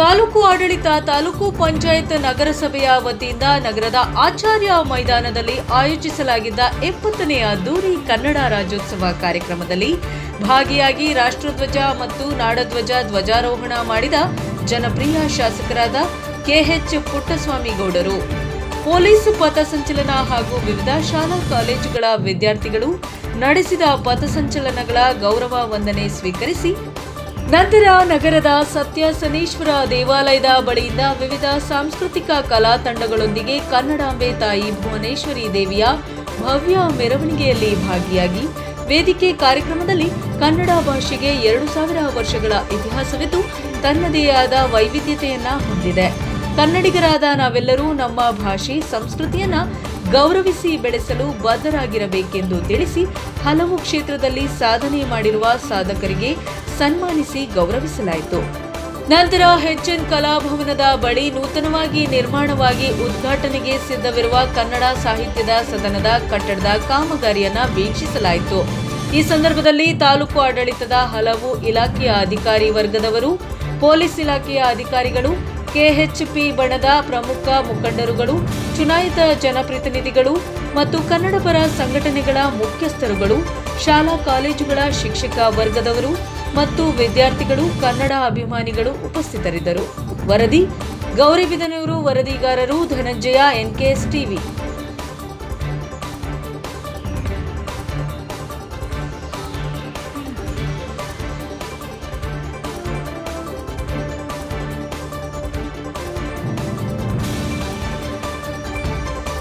ತಾಲೂಕು ಆಡಳಿತ, ತಾಲೂಕು ಪಂಚಾಯತ್ ನಗರಸಭೆಯ ವತಿಯಿಂದ ನಗರದ ಆಚಾರ್ಯ ಮೈದಾನದಲ್ಲಿ ಆಯೋಜಿಸಲಾಗಿದ್ದ ಎಪ್ಪತ್ತನೆಯ ದೂರಿ ಕನ್ನಡ ರಾಜ್ಯೋತ್ಸವ ಕಾರ್ಯಕ್ರಮದಲ್ಲಿ ಭಾಗಿಯಾಗಿ ರಾಷ್ಟ್ರಧ್ವಜ ಮತ್ತು ನಾಡಧ್ವಜ ಧ್ವಜಾರೋಹಣ ಮಾಡಿದ ಜನಪ್ರಿಯ ಶಾಸಕರಾದ ಕೆಎಚ್ ಪುಟ್ಟಸ್ವಾಮಿಗೌಡರು. ಪೊಲೀಸ್ ಪಥಸಂಚಲನ ಹಾಗೂ ವಿವಿಧ ಶಾಲಾ ಕಾಲೇಜುಗಳ ವಿದ್ಯಾರ್ಥಿಗಳು ನಡೆಸಿದ ಪಥಸಂಚಲನಗಳ ಗೌರವ ವಂದನೆ ಸ್ವೀಕರಿಸಿ ನಂತರ ನಗರದ ಸತ್ಯ ಶನೀಶ್ವರ ದೇವಾಲಯದ ಬಳಿಯಿಂದ ವಿವಿಧ ಸಾಂಸ್ಕೃತಿಕ ಕಲಾ ತಂಡಗಳೊಂದಿಗೆ ಕನ್ನಡಾಂಬೆ ತಾಯಿ ಭುವನೇಶ್ವರಿ ದೇವಿಯ ಭವ್ಯ ಮೆರವಣಿಗೆಯಲ್ಲಿ ಭಾಗಿಯಾಗಿ ವೇದಿಕೆ ಕಾರ್ಯಕ್ರಮದಲ್ಲಿ ಕನ್ನಡ ಭಾಷೆಗೆ ಎರಡು ಸಾವಿರ ವರ್ಷಗಳ ಇತಿಹಾಸವಿದ್ದು, ತನ್ನದೇ ಆದ ವೈವಿಧ್ಯತೆಯನ್ನ ಹೊಂದಿದೆ. ಕನ್ನಡಿಗರಾದ ನಾವೆಲ್ಲರೂ ನಮ್ಮ ಭಾಷೆ, ಸಂಸ್ಕೃತಿಯನ್ನ ಗೌರವಿಸಿ ಬೆಳೆಸಲು ಬದ್ಧರಾಗಿರಬೇಕೆಂದು ತಿಳಿಸಿ ಹಲವು ಕ್ಷೇತ್ರದಲ್ಲಿ ಸಾಧನೆ ಮಾಡಿರುವ ಸಾಧಕರಿಗೆ ಸನ್ಮಾನಿಸಿ ಗೌರವಿಸಲಾಯಿತು. ನಂತರ ಹೆಚ್ಎನ್ ಕಲಾಭವನದ ಬಳಿ ನೂತನವಾಗಿ ನಿರ್ಮಾಣವಾಗಿ ಉದ್ಘಾಟನೆಗೆ ಸಿದ್ಧವಿರುವ ಕನ್ನಡ ಸಾಹಿತ್ಯದ ಸದನದ ಕಟ್ಟಡದ ಕಾಮಗಾರಿಯನ್ನು ವೀಕ್ಷಿಸಲಾಯಿತು. ಈ ಸಂದರ್ಭದಲ್ಲಿ ತಾಲೂಕು ಆಡಳಿತದ ಹಲವು ಇಲಾಖೆಯ ಅಧಿಕಾರಿ ವರ್ಗದವರು, ಪೊಲೀಸ್ ಇಲಾಖೆಯ ಅಧಿಕಾರಿಗಳು ಕೆಎಚ್ಪಿ ಬಣದ ಪ್ರಮುಖ ಮುಖಂಡರುಗಳು, ಚುನಾಯಿತ ಜನಪ್ರತಿನಿಧಿಗಳು ಮತ್ತು ಕನ್ನಡಪರ ಸಂಘಟನೆಗಳ ಮುಖ್ಯಸ್ಥರುಗಳು, ಶಾಲಾ ಕಾಲೇಜುಗಳ ಶಿಕ್ಷಕ ವರ್ಗದವರು ಮತ್ತು ವಿದ್ಯಾರ್ಥಿಗಳು, ಕನ್ನಡ ಅಭಿಮಾನಿಗಳು ಉಪಸ್ಥಿತರಿದ್ದರು. ವರದಿ, ಗೌರಿಬಿದನೂರು ವರದಿಗಾರರು ಧನಂಜಯ, ಎನ್ಕೆಎಸ್ ಟಿವಿ.